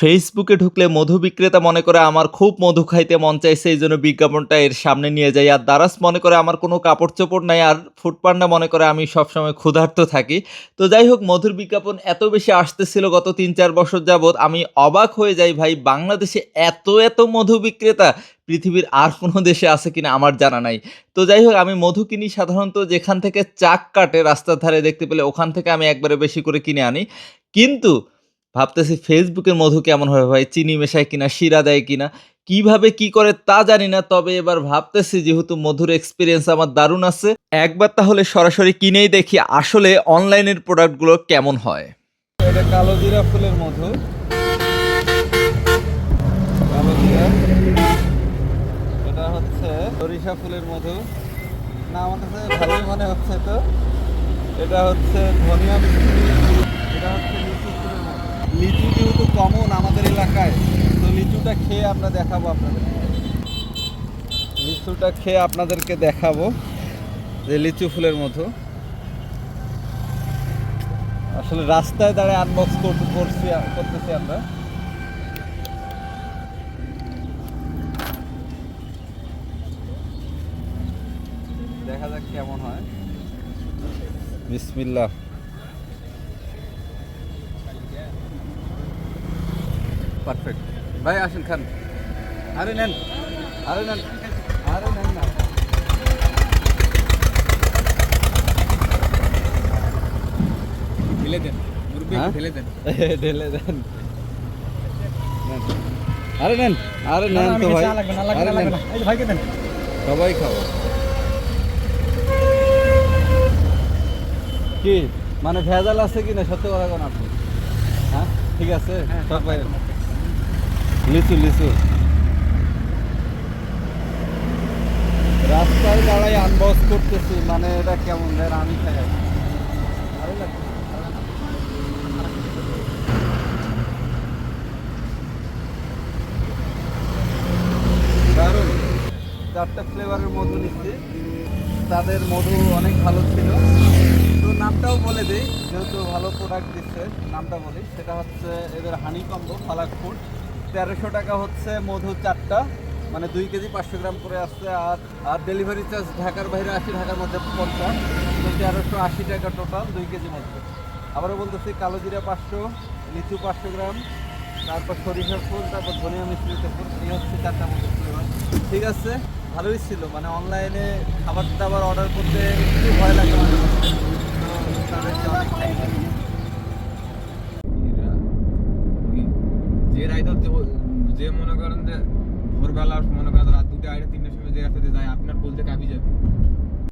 ফেসবুকে ঢুকলে মধু বিক্রেতা মনে করে আমার খুব মধু খাইতে মন চাইছে এই জন্য বিজ্ঞাপনটা এর সামনে নিয়ে যাই। আর দারাস মনে করে আমার কোনো কাপড় চোপড় নাই, আর ফুডপান্ডা মনে করে আমি সবসময় ক্ষুধার্ত থাকি। তো যাই হোক, মধুর বিজ্ঞাপন এত বেশি আসতেছিল গত তিন চার বছর যাবৎ, আমি অবাক হয়ে যাই, ভাই, বাংলাদেশে এত এত মধু বিক্রেতা, পৃথিবীর আর কোনো দেশে আছে কিনা আমার জানা নাই। তো যাই হোক, আমি মধু কিনি সাধারণত যেখান থেকে চাক কাটে রাস্তার ধারে দেখতে পেলে, ওখান থেকে আমি একবারে বেশি করে কিনে আনি। কিন্তু ভাবতেছি ফেসবুকের মধু কেমন হবে ভাই? চিনি মেশায় কিনা? শিরা দেয় কিনা? কীভাবে কি করে তা জানি না, তবে এবার ভাবতেছি যেহেতু মধুর এক্সপিরিয়েন্স আমার দারুণ আছে, একবার তাহলে সরাসরি কিনেই দেখি আসলে অনলাইনের প্রোডাক্টগুলো কেমন হয়। এটা কালো জিরা ফুলের মধু। এটা হচ্ছে সরিষা ফুলের মধু। না, আমার কাছে ভালোই মনে হচ্ছে তো। এটা হচ্ছে ধনিয়া এটা হচ্ছে লিচু ফুলের লিচু যেহেতু কমন আমাদের এলাকায়, তো লিচুটা খেয়ে আমরা দেখাবো আপনাদের। লিচুটা খেয়ে আপনাদেরকে দেখাবো, যে লিচু ফুলের মতো আসলে রাস্তায় দাঁড়িয়ে আনবক্স করছি, করতেছি আমরা। দেখা যাক কেমন হয়। বিসমিল্লাহ। পারফেক্ট ভাই আসেন খান। আরে নেন। আরে নেন। আরে নেন না। ঢেলে দেন। মুরব্বি হ্যাঁ? ঢেলে দেন। ঢেলে দেন। আরে নেন। আরে নেন তো ভাই। আরে নেন। ভাইকে দেন। সবাই খাব। কি? মানে ভেজাল আছে কি না? সত্য কথা কোন আপনি। হ্যাঁ? ঠিক আছে? হ্যাঁ, সব ভাই লিচু লিচু। রাস্তায় দাঁড়াই আনবক্স করতেছি মানে এটা কেমন দেন আমি চারটা ফ্লেভারের মধু নিচ্ছি। তাদের মধু অনেক ভালো ছিল। তো নামটাও বলে দিই, যেহেতু ভালো প্রোডাক্ট দিচ্ছে, নামটা বলি। সেটা হচ্ছে এদের হানি কম্বো ফালাক ফুড তেরোশো টাকা হচ্ছে মধু চারটা মানে দুই কেজি পাঁচশো গ্রাম করে আসছে আর আর ডেলিভারি চার্জ ঢাকার বাইরে আশি, ঢাকার মধ্যে পঞ্চাশ। তেরোশো আশি টাকা টোটাল দুই কেজি মধ্যে। আবারও বলতেছি, কালো জিরা পাঁচশো, লিচু পাঁচশো গ্রাম, তারপর সরিষার ফুল, তারপর ধনিয়া মিশ্রিত ফুল, এই হচ্ছে চারটা ফ্লেভার ঠিক আছে, ভালোই ছিল। মানে অনলাইনে খাবার দাবার অর্ডার করতে একটু ভয় লাগে। তো তাদেরকে যে মনে করেন যে ভোরবেলা মনে করেন রাত দুটো আড়াই তিনটার সময় যে রাস্তাতে যায়, আপনার বলতে কাঁপি যাবে।